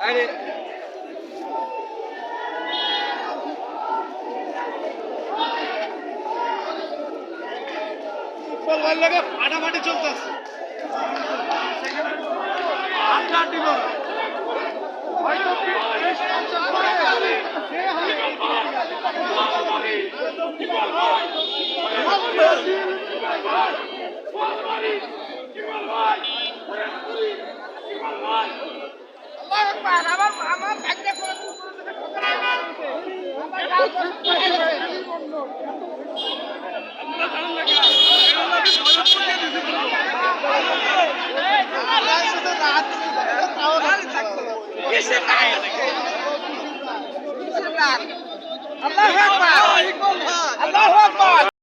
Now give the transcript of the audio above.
আরে পঞ্চাশ পরে সে হয় আল্লাহু আকবার আমার আমার থেকে ঠোকরা আমার আল্লাহু আকবার আল্লাহু আকবার